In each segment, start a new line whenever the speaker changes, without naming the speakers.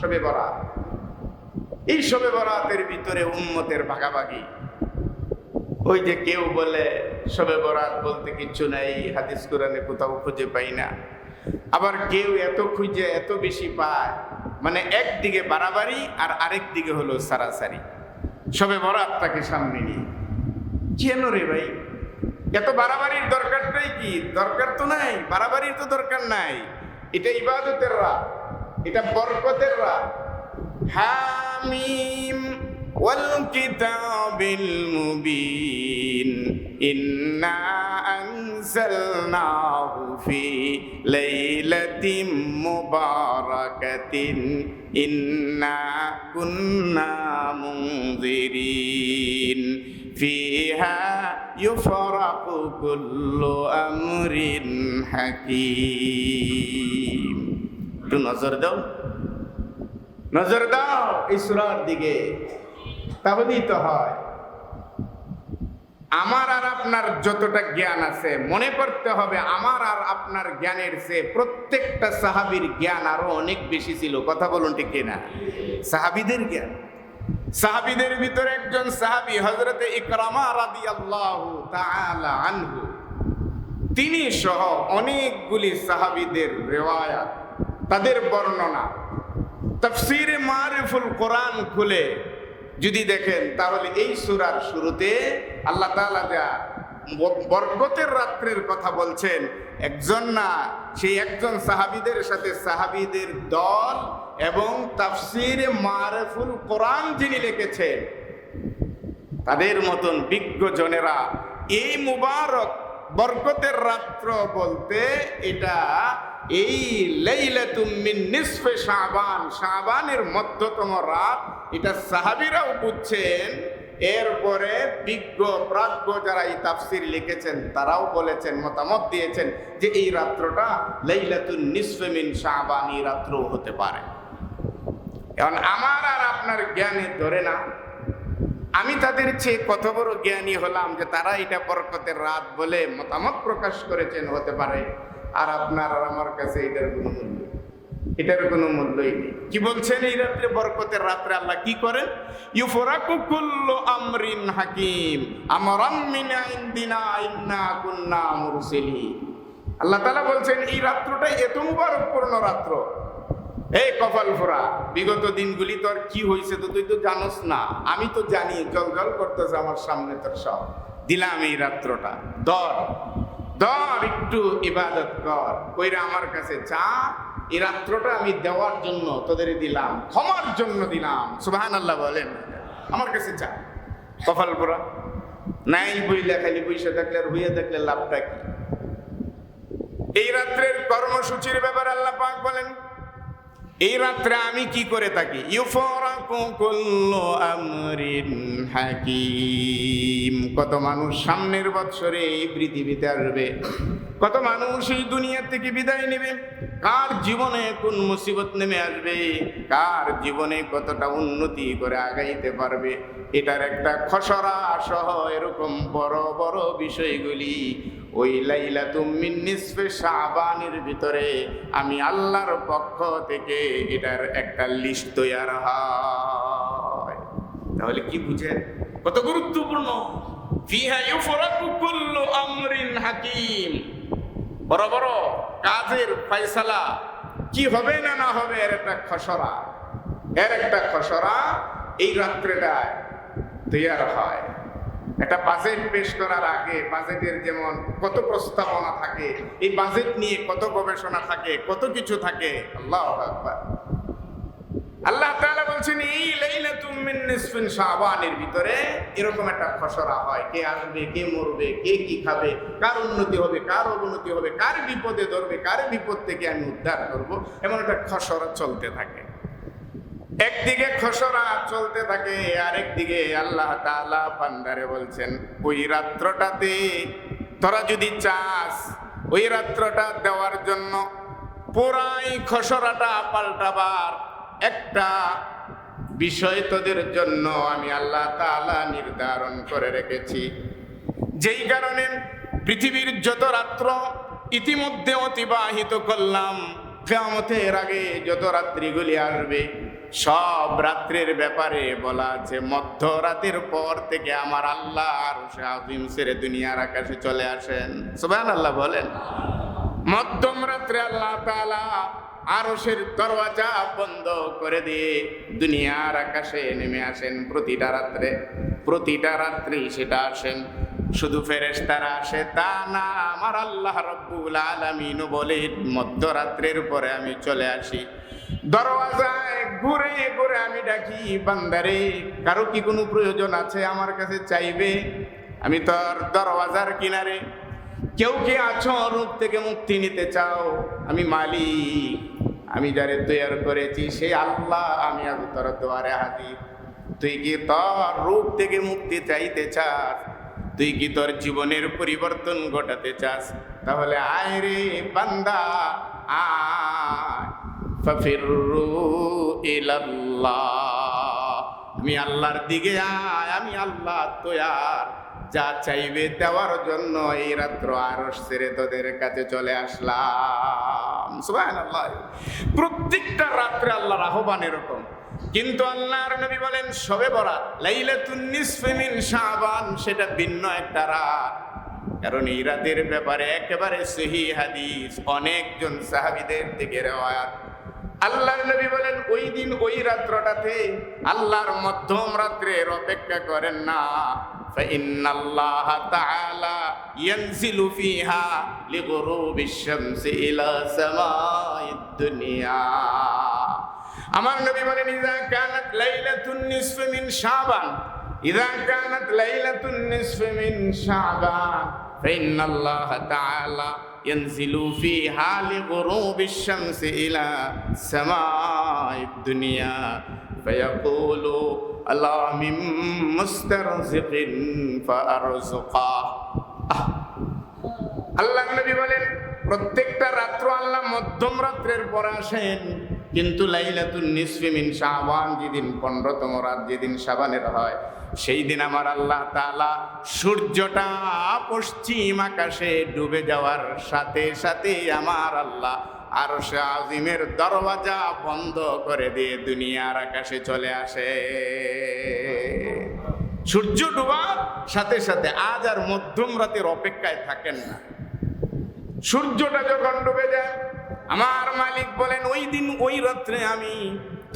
শবে বরাত। এই শবে বরাতের ভিতরে উম্মতের ভাগাভাগি। ওই যে কেউ বলে, শবে বরাত বলতে কিচ্ছু নাই, হাদিস কোরআনে কোথাও খুঁজে পাই না। আবার কেউ এত খুঁজে, এত বেশি পায় মানে একদিকে বাড়াবাড়ি আর আরেক দিকে হলো সারাসারি। সবে বরাতটাকে সামনে নিয়ে। কেন রে ভাই? এত বাড়াবাড়ির দরকারটাই কি? দরকার তো নাই, বাড়াবাড়ির তো দরকার নাই। এটা ইবাদতের রাত। এটা বরকতের রাত। হামিম ওয়াল কিতাবিল মুবিন। ইন্না আনজালনাহু ফি লাইলাতিন মুবারাকাতিন। ইন্না কুন্না মুনজিরিন। ফিহা ইউফরাকু কুল্লু আমরিন হাকিম। একটু নজর দাও। নজর দাও এই সুরার দিকে। তাহলেই তো হয়। আমার আর আপনার যতটা জ্ঞান আছে, মনে করতে হবে আমার আর আপনার জ্ঞানের চেয়ে প্রত্যেকটা সাহাবীর জ্ঞান আরও অনেক বেশি ছিল। কথা বলুন ঠিক কিনা? সাহাবিদের জ্ঞান। সাহাবিদের ভিতরে একজন সাহাবি হজরতে তিনি সহ অনেকগুলি সাহাবিদের রেওয়ায়াত। তাদের বর্ণনা। তফসিরে মারিফুল কোরআন খুলে যদি দেখেন, তাহলে এই সুরার শুরুতে আল্লাহ তাআলা যা বরকতের রাত্রের কথা বলছেন, একজন না, সেই একজন সাহাবিদের সাথে সাহাবিদের দল এবং তাফসিরে মারিফুল কোরআন যিনি লিখেছেন, তাদের মতন বিজ্ঞ জনেরা এই মুবারক বরকতের রাত্র বলতে এটা এই লাইলাতুম মিন নিসফে শাবান, শাবানের মধ্যতম রাত। এটা সাহাবীরাও বুঝছেন, এরপরে বিজ্ঞ, প্রাজ্ঞ যারা এই তাফসির লিখেছেন, তারাও বলেছেন, মতামত দিয়েছেন যে এই রাত্রটা লাইলাতুন নিসফে মিন শাবান, এই রাত্রও হতে পারে। এখন আমার আর আপনার জ্ঞানে ধরে না, আমি তাদের চেয়ে কত বড় জ্ঞানী হলাম যে তারা এটা বরকতের রাত বলে মতামত প্রকাশ করেছেন, হতে পারে। আর আপনার আর আমার কাছে এটার কোনো মূল্য এটার কোনো মূল্যই নেই। কি বলছেন এই রাত্রে বরকতের রাত্রে আল্লাহ কি করেন? ইউফরাকু কুল্লু আমরিন হাকিম। আমরাম মিন ইনদিনা ইন্না কুন্না আল্লাহ তাআলা বলছেন, এই রাত্রটা এত মুবারকপূর্ণ রাত্র। এই কপাল ফোরা, বিগত দিনগুলি তোর কি হয়েছে তো তুই তো জানোস না। আমি তো জানি জল জল করতেছে আমার সামনে তোর সব। দিলাম এই রাত্রটা। দর দর একটু ইবাদত কর। কইরা আমার কাছে চা এই রাত্রটা আমি দেওয়ার জন্য তোদের দিলাম, ক্ষমার জন্য দিলাম। সুবাহান আল্লাহ বলেন। আমার কাছে চা কপাল ফোরা নাই বইলে খালি পয়সা থাকলে আর হইয়া থাকলে লাভটা কি? এই রাত্রের কর্মসূচির ব্যাপারে আল্লাহ পাক বলেন এই রাত্রে আমি কি করে থাকি? হাকিম। কত মানুষ সামনের বৎসরে এই পৃথিবীতে আসবে? কত মানুষ এই দুনিয়া থেকে বিদায় নেবে? কার জীবনে কোন মুসিবত নেমে আসবে? কার জীবনে কতটা উন্নতি করে আগাইতে পারবে? এটার একটা খসড়া সহ এরকম বড় বড় বিষয়গুলি ওই লাইলা তুমিন নিসফে শাবানের ভিতরে আমি আল্লাহর পক্ষ থেকে এটার একটা লিস্ট তৈয়ার হয়। তাহলে কি বুঝেন? কত গুরুত্বপূর্ণ। আমরিন হাকিম। বড় বড় কাজের ফয়সালা কি হবে না না হবে একটা এর একটা এই রাত্রেটায় তৈয়ার হয়। একটা বাজেট পেশ করার আগে বাজেটের যেমন কত প্রস্তাবনা থাকে, এই বাজেট নিয়ে কত গবেষণা থাকে, কত কিছু থাকে, আল্লাহ আল্লাহ তাআলা বলছেন, এই লাইলাতুম মিন নিসফিন ভিতরে এরকম একটা খসড়া হয়। কে আসবে, কে মরবে, কে কি খাবে, কার উন্নতি হবে, কার অবনতি হবে, কার বিপদে ধরবে, কার বিপদ থেকে আমি উদ্ধার করব। এমন একটা খসড়া চলতে থাকে। একদিকে খসড়া চলতে থাকে আরেক দিকে আল্লাহ তাআলা বান্দারে বলছেন, ওই রাত্রটাতে তোরা যদি চাস, ওই রাত্রটা দেওয়ার জন্য পুরাই খসড়াটা পাল্টাবার একটা বিষয় তোদের জন্য আমি আল্লাহ তাআলা নির্ধারণ করে রেখেছি। যেই কারণে পৃথিবীর যত রাত্র ইতিমধ্যে অতিবাহিত করলাম, কেয়ামতের আগে যত রাত্রিগুলি আসবে সব রাত্রের ব্যাপারে বলা আছে, মধ্যরাতের পর থেকে আমার আল্লাহ আর শাহিম সেরে দুনিয়ার আকাশে চলে আসেন। সুবান আল্লাহ বলেন। মধ্যম রাত্রে আল্লাহ তাআলা আরশের দরওয়াজা বন্ধ করে দিয়ে দুনিয়ার আকাশে নেমে আসেন প্রতিটা রাত্রে। প্রতিটা রাত্রি সেটা আসেন। শুধু ফেরেশতারা আসে, তা না, আমার আল্লাহ রব্বুল আলামিনও বলেন, মধ্যরাত্রের পরে আমি চলে আসি। দরওয়াজায় ঘুরে ঘুরে আমি ডাকি, বান্দারে, কারও কি কোনো প্রয়োজন আছে আমার কাছে চাইবে? আমি তোর দরওয়াজার কিনারে, কেউ কি আছো রূপ থেকে মুক্তি নিতে চাও? আমি, মালিক, আমি যারে তৈরি করেছি সে আল্লাহ, আমি আজ তোর দোয়ারে হাজির। তুই কি তোর রূপ থেকে মুক্তি চাইতে চাস? তুই কি তোর জীবনের পরিবর্তন ঘটাতে চাস? তাহলে, আয় রে বান্দা, আয়। আমি আল্লাহর দিকে আয়, আমি আল্লাহ তোয়ার। যা চাইবে দেওয়ার জন্য এই রাত্র আরস ছেড়ে তোদের কাছে চলে আসলাম। সুবহানাল্লাহ। প্রত্যেকটা রাত্রে আল্লাহর আহ্বান এরকম। কিন্তু আল্লাহর নবী বলেন সবে বরাত, লাইলাতুন নিসফি মিন শাবান সেটা ভিন্ন একটা রাত। কারণ এই রাতের ব্যাপারে একেবারে সহি হাদিস। অনেকজন সাহাবিদের থেকে রেওয়ায়াত। আল্লাহর নবী বলেন ওই দিন ওই রাত্রটাতে আল্লাহর মধ্যম রাত্রের অপেক্ষা করেন না فإن الله تعالى ينزل فيها لغروب الشمس إلى سماء الدنيا আমার নবী বলেন ইজা কানাত লাইলাতুন নিসফ মিন শাবান ইজা কানাত লাইলাতুন নিসফ মিন শাবান فإن الله تعالى ينزل فيها لغروب الشمس إلى سماء الدنيا فيقول الله من مسترزق فأرزقه আল্লাহ নবী বলেন প্রত্যেকটা রাত্র আল্লাহ মধ্যম রাত্রের পর আসেন কিন্তু লাইলাতুন নিসফি মিন শাবান, যেদিন পনেরোতম রাত, যেদিন শাবানের হয়, সেই দিন আমার আল্লাহ তালা সূর্যটা পশ্চিম আকাশে ডুবে যাওয়ার সাথে সাথে আমার আল্লাহ আর সে আজিমের দরওয়াজা বন্ধ করে দিয়ে দুনিয়ার আকাশে চলে আসে। সূর্য ডুবার সাথে সাথে আজ আর মধ্যম রাতের অপেক্ষায় থাকেন না। সূর্যটা যখন ডুবে যায় আমার মালিক বলেন, ওই দিন, ওই রাত্রে আমি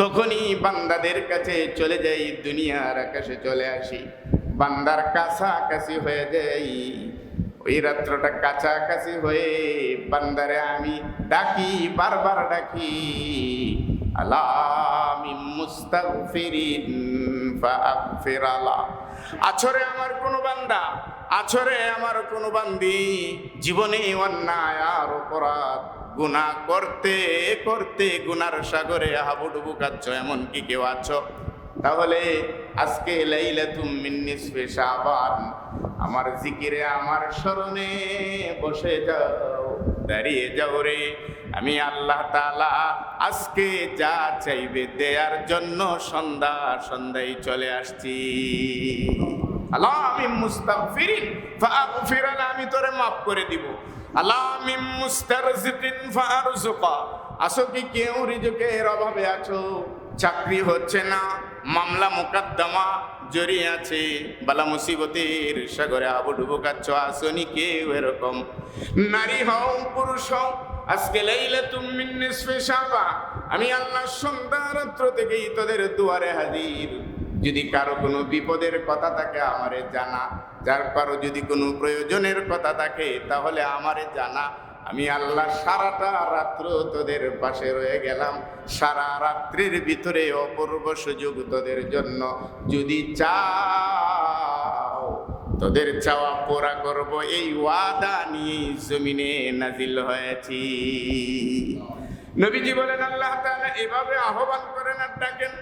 তখনই বান্দাদের কাছে চলে যাই, দুনিয়ার আকাশে চলে আসি। বান্দার কাছাকাছি হয়ে যাই। ওই রাত্রটা কাছাকাছি হয়ে বান্দারে আমি ডাকি, বারবার ডাকি আলামি মুস্তাগফিরিন ফাগফির আলা আছরে আমার কোনো বান্দা, আছরে আমার কোনো বান্দি, জীবনে অন্যায় আর অপরাধ গুনাহ করতে করতে গুনার সাগরে হাবুডুবু কাচ্ছ এমন কি কেউ আছো। তাহলে আজকে মিন নিসফি শাবান, আমার জিকিরে, আমার স্মরণে বসে যাও, দাঁড়িয়ে যাও রে। আমি আল্লাহ তালা আজকে যা চাইবে দেয়ার জন্য সন্ধ্যা সন্ধ্যায় চলে আসছি। আল্লাহ আমি আলা আমি তোরে মাফ করে দিব। আল্লাহ আমি মুস্তারজিকিন ফারজুকা আসো কি কেউ রিজকের অভাবে আছো? চাকরি হচ্ছে না, মামলা মোকদ্দমা জড়িয়ে আছে। বালা মুসিবতের সাগরে আবু ডুবু কাচ্ছ আসনি কেউ এরকম। নারী হও, পুরুষ হও, আজকে লাইলে তুমি নিসফে শাবা আমি আল্লাহ সন্ধ্যা রাত্র থেকেই তোদের দুয়ারে হাজির। যদি কারও কোনো বিপদের কথা থাকে আমারে জানা, যার কারও যদি কোনো প্রয়োজনের কথা থাকে, তাহলে আমারে জানা। আমি আল্লাহ সারাটা রাত্র তোদের পাশে রয়ে গেলাম। সারা রাত্রির ভিতরে অপূর্ব সুযোগ তোদের জন্য। যদি চাও, তোদের চাওয়া পোড়া করব। এই ওয়াদা নিয়ে জমিনে নাজিল হয়েছি। নবীজি বলেন, আল্লাহ এভাবে আহ্বান করেন আর ডাকেন।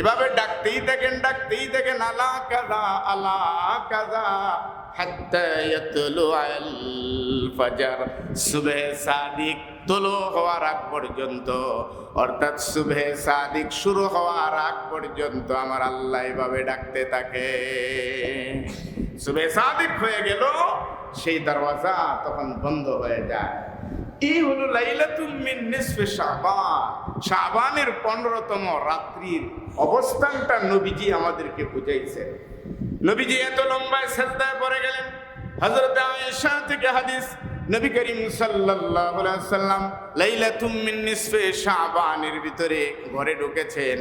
এভাবে ডাকতেই থাকেন ডাকতেই থাকেন আলা কাজা আলা কাজা। সাদিক তোলো হওয়ার আগ পর্যন্ত, অর্থাৎ সাদিক শুরু হওয়ার আগ পর্যন্ত আমার আল্লাহ এভাবে ডাকতে থাকে। সুবহে সাদিক হয়ে গেল, সেই দরওয়াজা তখন বন্ধ হয়ে যায়। এই হলো লাইলাতুম মিন নিসফে শাবান। শাবানের পনেরোতম রাত্রির অবস্থানটা নবীজি আমাদেরকে বুঝাইছেন নবীজি এত লম্বায় সেজদায় পড়ে গেলেন। আয়েশা থেকে হাদিস সাল্লাম লাইলাতুম মিন ভিতরে ঘরে ঢুকেছেন।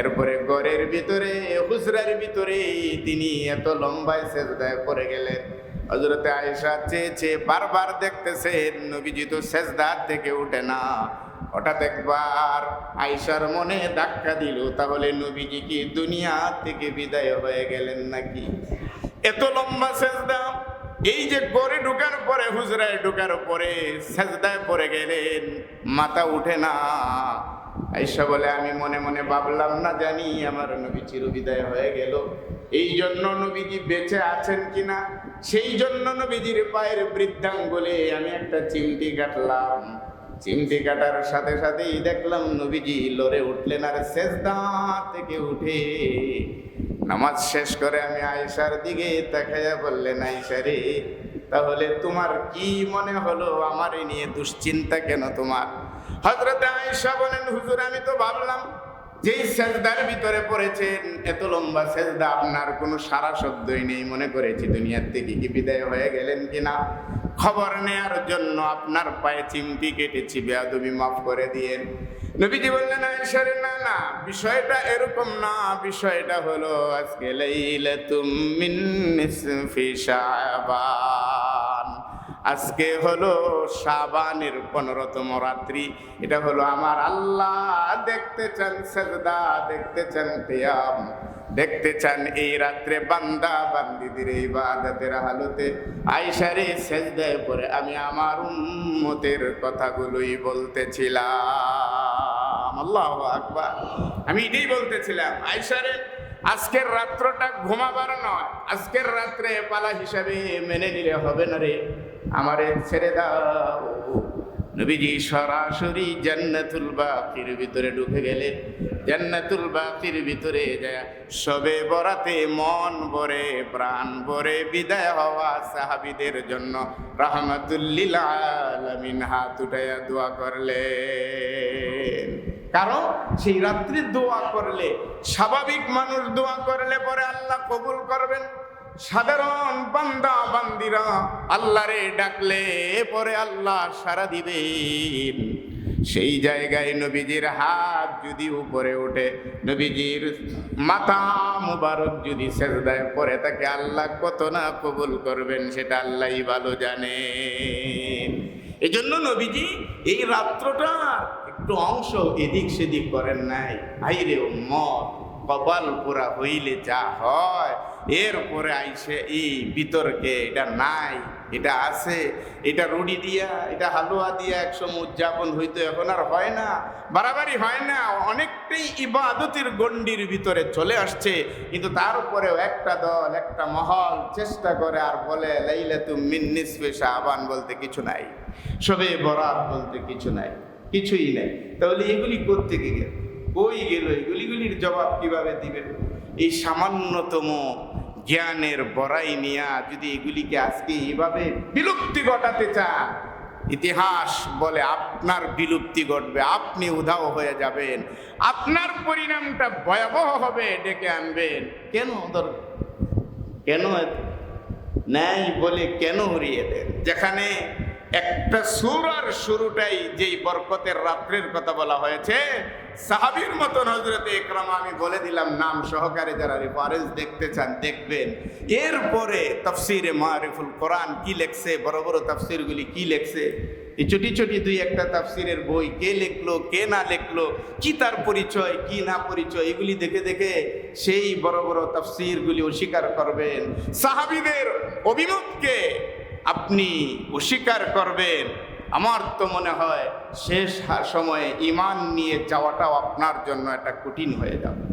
এরপরে ঘরের ভিতরে, হুজরার ভিতরে তিনি এত লম্বায় সেজদায় পড়ে গেলেন। হজরতে আয়েশা চেয়ে চেয়ে বারবার দেখতেছেন নবীজি তো সেজদার থেকে উঠে না। হঠাৎ একবার আয়েশার মনে ধাক্কা দিল, তাহলে নবীজি কি দুনিয়া থেকে বিদায় হয়ে গেলেন নাকি? এত লম্বা সেজদা, এই যে গড়ে ঢুকার পরে, হুজরায় ঢুকার পরে সেজদায় পরে গেলেন, মাথা উঠে না। আইসা বলে, আমি মনে মনে ভাবলাম না জানি, আমার নবী চিরবিদায় হয়ে গেল। এই জন্য নবীজি বেঁচে আছেন কিনা? সেই জন্য নবীজির পায়ের বৃদ্ধাঙ্গুলে আমি একটা চিমটি কাটলাম। চিমটি কাটার সাথে সাথেই দেখলাম নবীজি লড়ে উঠলেন আর শেষদা থেকে উঠে নামাজ শেষ করে আমি আয়েশার দিকে তাকাইয়া বললেন, আয়েশা রে তাহলে তোমার কি মনে হলো? আমার এই নিয়ে দুশ্চিন্তা কেন তোমার? হজরত আয়েশা বলেন, হুজুর, আমি তো ভাবলাম, যেই সেজদার ভিতরে পড়েছেন, এত লম্বা সেজদা, আপনার কোনো সারা শব্দই নেই, মনে করেছি দুনিয়ার থেকে কি বিদায় হয়ে গেলেন কিনা? খবর নেয়ার জন্য আপনার পায়ে চিমটি কেটেছি, বেয়াদবি মাফ করে দিয়েন। নবীজি বললেন না, বিষয়টা এরকম না, বিষয়টা হলো আজকে নিসফি শাবান। আজকে হলো শাবানের পনেরোতম রাত্রি, এটা হলো আমার আল্লাহ। দেখতে চান সেজদা, দেখতে চান কিয়াম, দেখতে চান এই রাত্রে বান্দা বান্দিদের এই বাদাতের হালতে। আইসারে সেজদায় পরে আমি আমার উম্মতের কথাগুলোই বলতেছিলাম। আল্লাহ আকবার। আমি এটাই বলতেছিলাম আইসারে আজকের রাত্রটা ঘুমাবার নয়, আজকের রাত্রে পালা হিসাবে মেনে নিলে হবে না রে। আমারে ছেড়ে দাও। নবীজি সরাসরি জান্নাতুল বাকির ভিতরে ঢুকে গেলেন। জান্নাতুল বাকির ভিতরে যায়, সবে বরাতে মন ভরে, প্রাণ ভরে বিদায় হওয়া সাহাবিদের জন্য রাহমাতুল্লিল আলামিন হাত উঠাইয়া দোয়া করলেন। কারণ সেই রাত্রি দোয়া করলে, স্বাভাবিক মানুষ দোয়া করলে পরে আল্লাহ কবুল করবেন। সাধারণ বান্দা, বান্দিরা আল্লাহরে ডাকলে পরে আল্লাহ সারা দিবেন। সেই জায়গায় নবীজির হাত যদি উপরে ওঠে, নবীজির মাথা মুবারক যদি সেজদায় পরে তাকে আল্লাহ কত না কবুল করবেন সেটা আল্লাহই ভালো জানেন। এই জন্য নবীজি এই রাত্রটা একটু অংশ এদিক সেদিক করেন নাই। আইরে মত কপাল পোড়া হইলে যা হয়, এরপরে আইসে এই বিতর্কে এটা নাই। এটা আছে, এটা রুটি দিয়া, এটা হালুয়া দিয়া একসময় উদযাপন হইতো, এখন আর হয় না। বাড়াবাড়ি হয় না, অনেকটাই ইবাদতির গণ্ডির ভিতরে চলে আসছে, কিন্তু তার উপরেও একটা দল, একটা মহল চেষ্টা করে আর বলে লাইলা তুমি মিন্নিস পেশা আবান বলতে কিছু নাই সবে বরাত বলতে কিছু নাই, কিছুই নাই। তাহলে এগুলি করতে গিয়ে কই গেল? এগুলিগুলির জবাব কীভাবে দিবেন? এই সামান্যতম জ্ঞানের বড়াই নিয়া যদি এগুলিকে আজকে এইভাবে বিলুপ্তি ঘটাতে চান, ইতিহাস বলে আপনার বিলুপ্তি ঘটবে, আপনি উধাও হয়ে যাবেন। আপনার পরিণামটা ভয়াবহ হবে, ডেকে আনবেন। কেন কেন নেয় বলে কেন উড়িয়ে দেন? যেখানে একটা সুর আর শুরুটাই যেই বরকতের রাত্রের কথা বলা হয়েছে, সাহাবীর মতন হজরতে একরাম আমি বলে দিলাম, নাম সহকারে যারা রেফারেন্স দেখতে চান, দেখবেন। এরপরে তফসিরে মারিফুল কোরআন কি লেখছে, বড় বড় তফসিরগুলি কি লেখছে, এই ছোটি ছোটি দুই একটা তাফসিরের বই, কে লিখলো, কে না লিখলো, কি তার পরিচয়, কি না পরিচয়, এগুলি দেখে দেখে সেই বড় বড় তাফসিরগুলি অস্বীকার করবেন। সাহাবিদের অভিমতকে আপনি অস্বীকার করবেন। আমার তো মনে হয় শেষ সময়ে ইমান নিয়ে যাওয়াটাও আপনার জন্য একটা কঠিন হয়ে যাবে।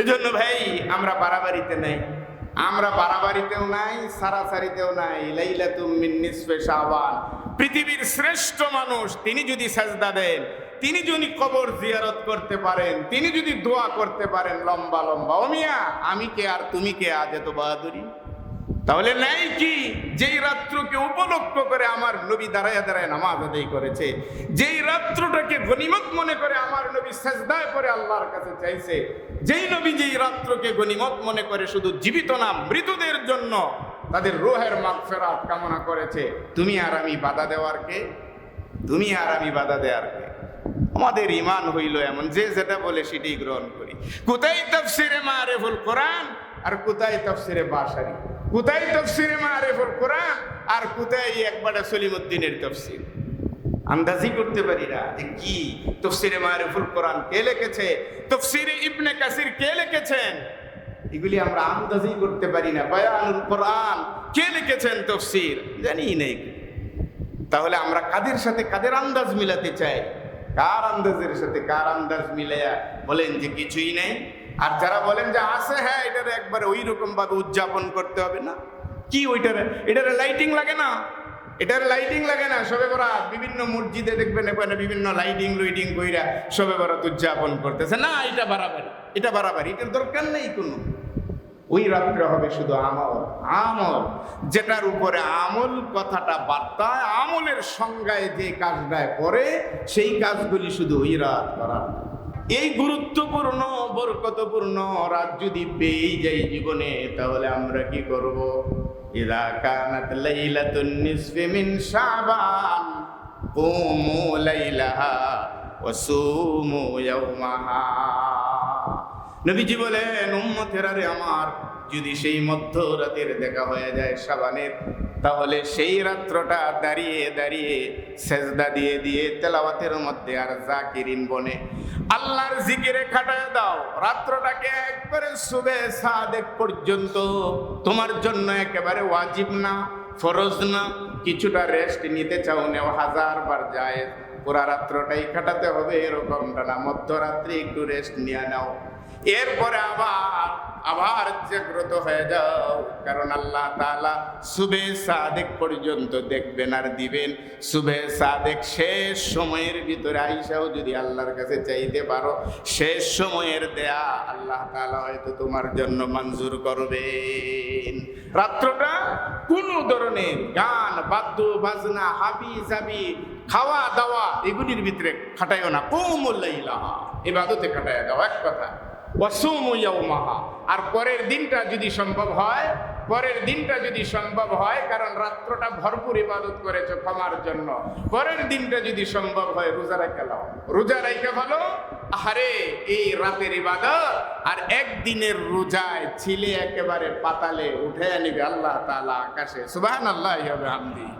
এজন্য ভাই, আমরা বাড়াবাড়িতে নেই। আমরা বাড়াবাড়িতেও নাই, সারাসারিতেও নাই। শাবান। পৃথিবীর শ্রেষ্ঠ মানুষ, তিনি যদি সাজদা দেন, তিনি যদি কবর জিয়ারত করতে পারেন, তিনি যদি দোয়া করতে পারেন, লম্বা লম্বা। ও মিয়া, আমি কে আর তুমি কে আজ এত বাহাদুরি? তাহলে নাই কি? যেই রাত্রকে উপলক্ষ করে আমার নবী দাঁড়ায় দাঁড়ায় নামাজ আদায় করেছে, যেই রাত্রটাকে গনিমত মনে করে আমার নবী সাজদায় করে আল্লাহর কাছে চাইছে, যেই নবী যেই রাত্রকে গনিমত মনে করে শুধু জীবিত না, মৃতদের জন্য তাদের রোহের মাগফেরাত কামনা করেছে, তুমি আর আমি বাধা দেওয়ার কে? তুমি আর আমি বাধা দেওয়ার কে? আমাদের ইমান হইল এমন, যে যেটা বলে সেটাই গ্রহণ করি। কোথায় তফসিরে মারেফুল কোরআন আর কোথায় তফসিরে বাসারি কোথায় তফসিরে মারেফুল কোরআন আর কোথায় একবারে সলিমুদ্দিনের তফসির? আন্দাজি করতে পারি না যে কি তফসিরে মারেফুল কোরআন কে লিখেছে, তফসিরে ইবনে কাসির কে লিখেছেন? এগুলি আমরা আন্দাজি করতে পারি না। বায়ানুল কোরআন কে লিখেছেন তফসির? জানি নেই তাহলে আমরা কাদের সাথে কাদের আন্দাজ মিলাতে চাই? কার আন্দাজের সাথে কার আন্দাজ মিলাইয়া বলেন যে কিছুই নেই? আর যারা বলেন যে আছে হ্যাঁ এটার একবারে ওই রকম ভাবে উদযাপন করতে হবে না। কি ওইটার? এটার লাইটিং লাগে না। এটার লাইটিং লাগে না। সবে বরাত, বিভিন্ন মসজিদে দেখবেন এখানে বিভিন্ন লাইটিং লুইটিং কইরা সবে বরাত উদযাপন করতেছে। না, এটা বাড়াবাড়ি। এটা বাড়াবাড়ি। এটার দরকার নেই কোনো। ওই রাত্রে হবে শুধু আমল। আমল। যেটার উপরে আমল কথাটা বার্তা আমলের সংজ্ঞায় যে কাজটায় করে সেই কাজগুলি শুধু ওই রাত করা এই গুরুত্বপূর্ণ, বরকতপূর্ণ রাত যদি পেয়ে যাই জীবনে, তাহলে আমরা কি করব? ইদা কানাত লাইলাতুন নিসফি মিন শাবান, কুমু লাইলাহা ওয়া সুমু ইয়াওমাহা নবীজি বলেন, উম্মতেরা আমার যদি সেই মধ্যরাতের দেখা হয়ে যায় সাবানের, তাহলে সেই রাত্রটা দাঁড়িয়ে দাঁড়িয়ে সেজদা দিয়ে দিয়ে তেলাওয়াতের মধ্যে আর জাকিরিন বনে। আল্লাহর জিকিরে খাটায় দাও, রাত্রটাকে একবারে শুবে সাদেক পর্যন্ত। তোমার জন্য একেবারে ওয়াজিব না, ফরজ না, কিছুটা রেস্ট নিতে চাও, নেও হাজার বার যায় পুরা রাত্রটাই কাটাতে হবে এরকমটা না, মধ্যরাত্রি একটু রেস্ট নিয়ে নাও। এরপরে আবার আবার জাগ্রত হয়ে যাও। কারণ আল্লাহ তালা সুবে সাদেক পর্যন্ত দেখবেন আর দিবেন। সুবে সাদেক শেষ সময়ের ভিতরে আইসাও যদি আল্লাহর কাছে চাইতে পারো, শেষ সময়ের দেয়া আল্লাহ তালা হয়তো তোমার জন্য মঞ্জুর করবেন। রাত্রটা কোনো ধরনের গান, বাদ্য, বাজনা, হাবি জাবি, খাওয়া দাওয়া এগুলির ভিতরে খাটাইও না। কোমল কৌমুল্লাইলা এবাদতে খাটাইয়া দাও, এক কথা। ওয়াসুমুয়াউমাহা আর পরের দিনটা যদি সম্ভব হয়, পরের দিনটা যদি সম্ভব হয়, কারণ রাত্রটা ভরপুর ইবাদত করেছ ক্ষমার জন্য। পরের দিনটা যদি সম্ভব হয়, রোজা রেখে রোজা রেখে ভালো আরে এই রাতের ইবাদত আর একদিনের রোজায় ছিলে একেবারে পাতালে উঠে নিবে আল্লাহ তালা আকাশে। সুবাহ আল্লাহ ওয়া বিহামদিহি